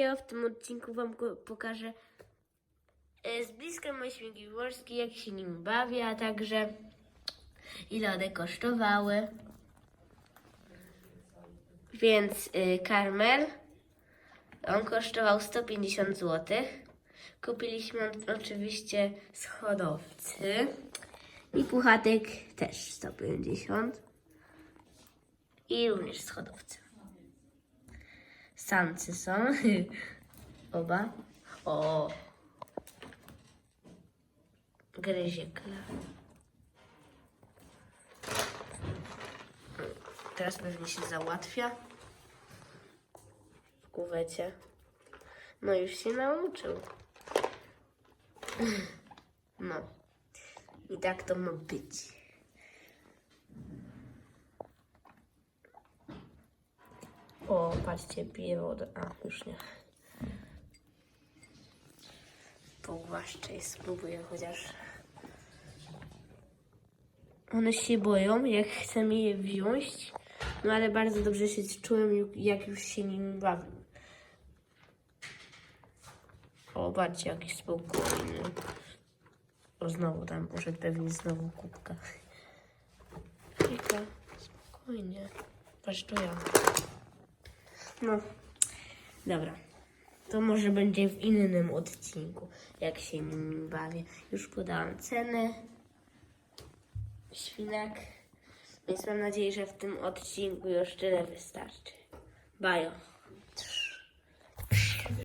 ja w tym odcinku Wam pokażę e, z bliska moje śmigi morskie, jak się nim bawię, a także ile one kosztowały. Więc y, karmel, on kosztował 150 zł. Kupiliśmy oczywiście z hodowcy. I puchatek też 150. I również z. Samcy są. Oba. O. Gryzie. Teraz pewnie się załatwia w kuwecie. No już się nauczył. No. I tak to ma być. O, patrzcie, pije wodę. A, już nie. Pogłaszczę i spróbuję chociaż. One się boją, jak chcemy je wziąć. No ale bardzo dobrze się czułem, jak już się nim bawił. O, patrzcie, jaki spokojny. O, znowu tam poszedł pewnie znowu kubka. Kilka, spokojnie. Patrz, to ja. No, dobra. To może będzie w innym odcinku, jak się nim bawię. Już podałam cenę. Świnak. Więc mam nadzieję, że w tym odcinku już tyle wystarczy. Bajo.